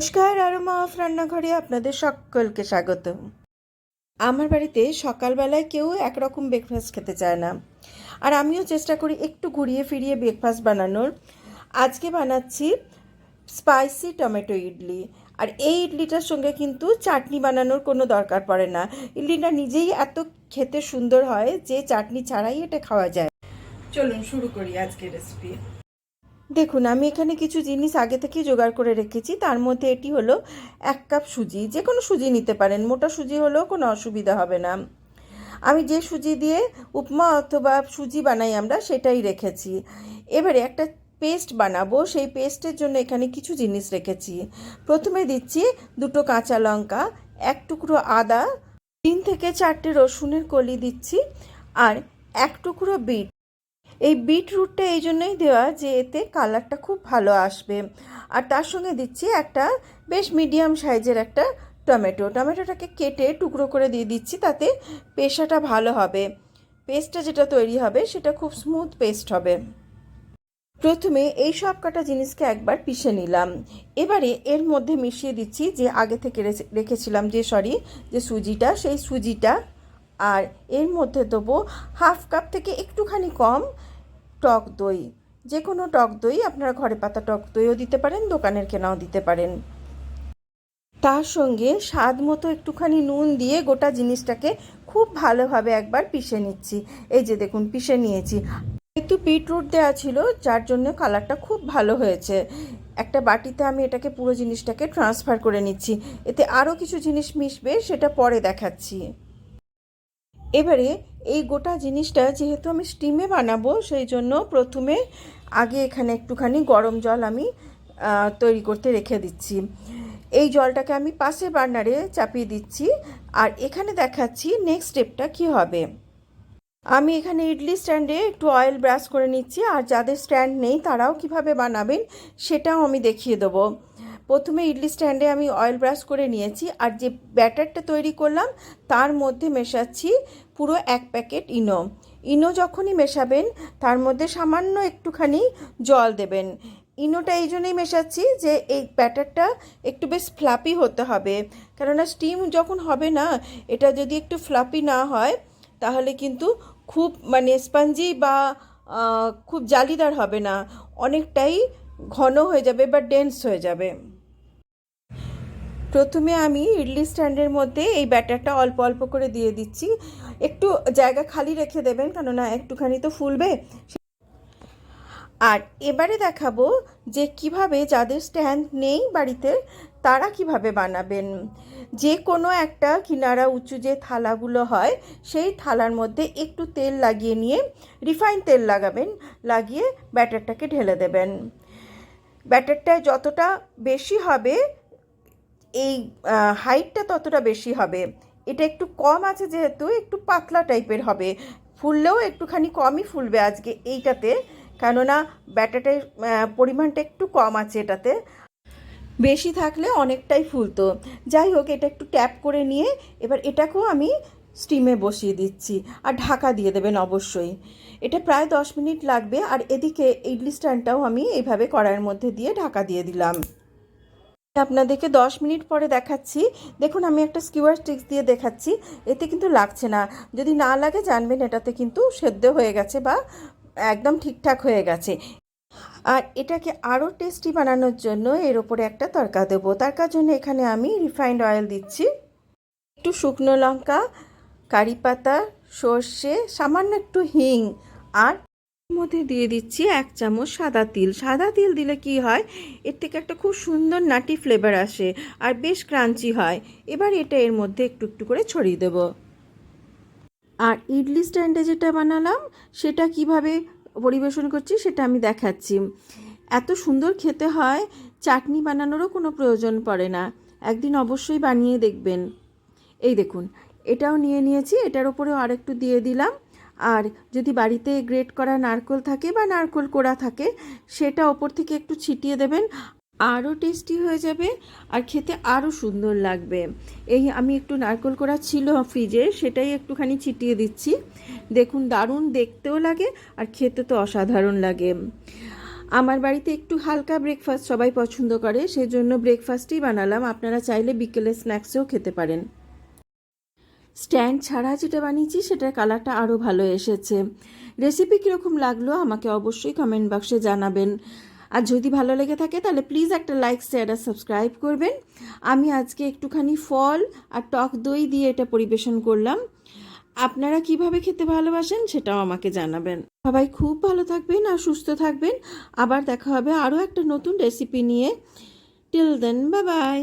নমস্কার, আরমা মাফ রান্নাঘরে আপনাদের সকলকে স্বাগত আমার বাড়িতে সকালবেলায় কেউ একরকম ব্রেকফাস্ট খেতে চায় না। আর আমিও চেষ্টা করি একটু ঘুরিয়ে ফিরিয়ে ব্রেকফাস্ট বানানোর। আজকে বানাচ্ছি স্পাইসি টমেটো ইডলি। আর এই ইডলিটার সঙ্গে কিন্তু চাটনি বানানোর কোনো দরকার পড়ে না। ইডলিটা নিজেই এত খেতে সুন্দর হয় যে চাটনি ছাড়াই এটা খাওয়া যায়। চলুন শুরু করি আজকের রেসিপি দেখুন, আমি এখানে কিছু জিনিস আগে থেকে জোগাড় করে রেখেছি। তার মধ্যে এটি হলো এক কাপ সুজি। যে কোনো সুজি নিতে পারেন। মোটা সুজি হলেও কোনো অসুবিধা হবে না। আমি যে সুজি দিয়ে উপমা অথবা সুজি বানাই আমরা, সেটাই রেখেছি। এবারে একটা পেস্ট বানাবো। সেই পেস্টের জন্য এখানে কিছু জিনিস রেখেছি। প্রথমে দিচ্ছি দুটো কাঁচা লঙ্কা, এক টুকরো আদা, তিন থেকে চারটে রসুনের কলি দিচ্ছি, আর এক টুকরো বিট এই বিটরুটটা এই জন্যই দেওয়া যে এতে কালারটা খুব ভালো আসবে। আর তার সঙ্গে দিচ্ছি একটা বেশ মিডিয়াম সাইজের একটা টমেটো। টমেটোটাকে কেটে টুকরো করে দিয়ে দিচ্ছি, তাতে পেশাটা ভালো হবে। পেস্টটা যেটা তৈরি হবে, সেটা খুব স্মুথ পেস্ট হবে। প্রথমে এই সব কাটা জিনিসকে একবার পিষে নিলাম। এবারে এর মধ্যে মিশিয়ে দিচ্ছি যে আগে থেকে রেখেছিলাম যে সরি যে সুজিটা, সেই সুজিটা আর এর মধ্যে দেবো হাফ কাপ থেকে একটুখানি কম টক দই। যে কোনো টক দই, আপনারা ঘরে পাতা টক দইও দিতে পারেন, দোকানের কেনাও দিতে পারেন। তার সঙ্গে স্বাদ মতো একটুখানি নুন দিয়ে গোটা জিনিসটাকে খুব ভালোভাবে একবার পিষে নিচ্ছি। এই যে দেখুন, পিষে নিয়েছি। একটু বিটরুট দেওয়া ছিল, যার জন্য কালারটা খুব ভালো হয়েছে। একটা বাটিতে আমি এটাকে পুরো জিনিসটাকে ট্রান্সফার করে নিচ্ছি। এতে আরও কিছু জিনিস মিশবে, সেটা পরে দেখাচ্ছি। এবারে এই গোটা জিনিসটা যেহেতু আমি স্টিমে বানাবো সেই জন্য প্রথমে আগে এখানে একটুখানি গরম জল আমি তৈরি করতে রেখে দিচ্ছি। এই জলটাকে আমি পাশে বার্নারে চাপিয়ে দিচ্ছি আর এখানে দেখাচ্ছি নেক্সট স্টেপটা কি হবে। আমি এখানে ইডলি স্ট্যান্ডে একটু অয়েল ব্রাশ করে নিচ্ছি আর যাদের স্ট্যান্ড নেই তারাও কীভাবে বানাবেন সেটাও আমি দেখিয়ে দেবো। প্রথমে ইডলি স্ট্যান্ডে আমি অয়েল ব্রাশ করে নিয়েছি আর যে ব্যাটারটা তৈরি করলাম, তার মধ্যে মেশাচ্ছি পুরো এক প্যাকেট ইনো। ইনো যখনই মেশাবেন, তার মধ্যে সামান্য একটুখানি জল দেবেন। ইনোটা এই জন্যই মেশাচ্ছি যে এই ব্যাটারটা একটু বেশ ফ্লাপি হতে হবে। কেননা স্টিম যখন হবে না, এটা যদি একটু ফ্লাপি না হয়, তাহলে কিন্তু খুব মানে স্পঞ্জি বা খুব জালিদার হবে না। অনেকটাই ঘন হয়ে যাবে বা ডেন্স হয়ে যাবে। প্রথমে আমি ইডলি স্ট্যান্ডের মধ্যে এই ব্যাটারটা অল্প অল্প করে দিয়ে দিচ্ছি। একটু জায়গা খালি রেখে দেবেন, কেননা একটুখানি তো ফুলবে। আর এবারে দেখাবো যে কীভাবে যাদের স্ট্যান্ড নেই বাড়িতে, তারা কীভাবে বানাবেন। যে কোনো একটা কিনারা উঁচু যে থালাগুলো হয়, সেই থালার মধ্যে একটু তেল লাগিয়ে নিয়ে রিফাইন তেল লাগাবেন, লাগিয়ে ব্যাটারটাকে ঢেলে দেবেন। ব্যাটারটা যতটা বেশি হবে এই হাইটটা ততটা বেশি হবে। এটা একটু কম আছে যেহেতু একটু পাতলা টাইপের হবে। ফুললেও একটুখানি কমই ফুলবে আজকে এইটাতে। কেননা ব্যাটারটার আহ, পরিমাণটা একটু কম আছে এটাতে। বেশি থাকলে অনেকটাই ফুলতো। যাই হোক এটা একটু ট্যাপ করে নিয়ে এবার এটাকেও আমি স্টিমে বসিয়ে দিচ্ছি। আর ঢাকা দিয়ে দেবেন অবশ্যই। এটা প্রায় দশ মিনিট লাগবে। আর এদিকে ইডলি স্ট্যান্ডটাও আমি এইভাবে কড়াইয়ের মধ্যে দিয়ে ঢাকা দিয়ে দিলাম। আপনাদেরকে দশ মিনিট পরে দেখাচ্ছি। দেখুন, আমি একটা স্কিওয়ার স্টিক্স দিয়ে দেখাচ্ছি। এতে কিন্তু লাগছে না। যদি না লাগে, জানবেন এটাতে কিন্তু সেদ্ধ হয়ে গেছে বা একদম ঠিকঠাক হয়ে গেছে। আর এটাকে আরও টেস্টি বানানোর জন্য এর ওপরে একটা তরকা দেবো। তরকার জন্য এখানে আমি রিফাইন্ড অয়েল দিচ্ছি। একটু শুকনো লঙ্কা, কারি পাতা, সর্ষে, সামান্য একটু হিং, আর মধ্যে দিয়ে দিচ্ছি এক চামচ সাদা তিল। সাদা তিল দিলে কি হয়? এর থেকে একটা খুব সুন্দর নাটি ফ্লেভার আসে আর বেশ ক্রাঞ্চি হয়। এবার এটা এর মধ্যে একটু একটু করে ছড়িয়ে দেবো। আর ইডলি স্ট্যান্ডে যেটা বানালাম, সেটা কীভাবে পরিবেশন করছি সেটা আমি দেখাচ্ছি। এত সুন্দর খেতে হয়, চাটনি বানানোরও কোনো প্রয়োজন পড়ে না। একদিন অবশ্যই বানিয়ে দেখবেন। এই দেখুন, এটাও নিয়ে নিয়েছি, এটার উপরেও আরেকটু দিয়ে দিলাম। আর যদি বাড়িতে গ্রেট করা নারকোল থাকে বা নারকোল কোড়া থাকে, সেটা ওপর থেকে একটু ছিটিয়ে দেবেন, আরও টেস্টি হয়ে যাবে আর খেতে আরও সুন্দর লাগবে। এই আমি একটু নারকোল কোড়া ছিল ফ্রিজে সেটাই একটুখানি ছিটিয়ে দিচ্ছি। দেখুন, দারুণ দেখতেও লাগে আর খেতে তো অসাধারণ লাগে। আমার বাড়িতে একটু হালকা ব্রেকফাস্ট সবাই পছন্দ করে, সেজন্য ব্রেকফাস্টই বানালাম। আপনারা চাইলে বিকেলে স্ন্যাক্সেও খেতে পারেন। স্ট্যান্ড ছাড়া যেটা বানিয়েছি, সেটার কালারটা আরও ভালো এসেছে। রেসিপি কীরকম লাগল, আমাকে অবশ্যই কমেন্ট বক্সে জানাবেন। আর যদি ভালো লেগে থাকে, তাহলে প্লিজ একটা লাইক শেয়ার আর সাবস্ক্রাইব করবেন। আমি আজকে একটুখানি ফল আর টক দই দিয়ে এটা পরিবেশন করলাম। আপনারা কীভাবে খেতে ভালোবাসেন, সেটাও আমাকে জানাবেন। সবাই খুব ভালো থাকবেন আর সুস্থ থাকবেন। আবার দেখা হবে আরও একটা নতুন রেসিপি নিয়ে। টিল দেন বা বাই